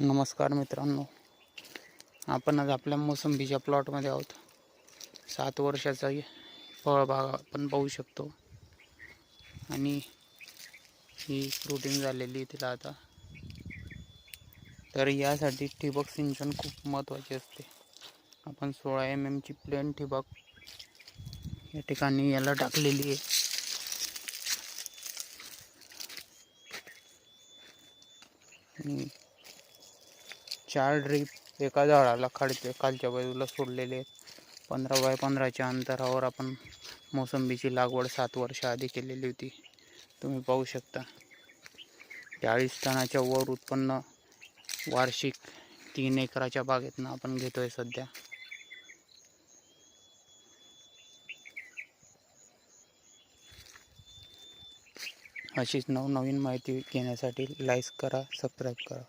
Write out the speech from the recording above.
नमस्कार मित्रांनो. आपण आज आपल्या मोसंबीच्या प्लॉटमध्ये आहोत. सात वर्षाचा फळबाग आपण पाहू शकतो. आणि ही फ्रुटिंग झालेली आहे तिला आता. तर यासाठी ठिबक सिंचन खूप महत्त्वाचे असते. आपण सोळा एम एमची प्लेन ठिबक या ठिकाणी याला टाकलेली आहे. आणि चार ड्रीप एका झाडाला खालच्या खालच्या बाजूला सोडलेले आहेत. पंधरा बाय पंधराच्या अंतरावर आपण मोसंबीची लागवड सात वर्ष आधी केलेली होती. तुम्ही पाहू शकता. चाळीस टनाच्या वर उत्पन्न वार्षिक तीन एकराच्या बागेतनं आपण घेतो आहे सध्या. अशीच नवनवीन माहिती घेण्यासाठी लाईक करा सबस्क्राईब करा.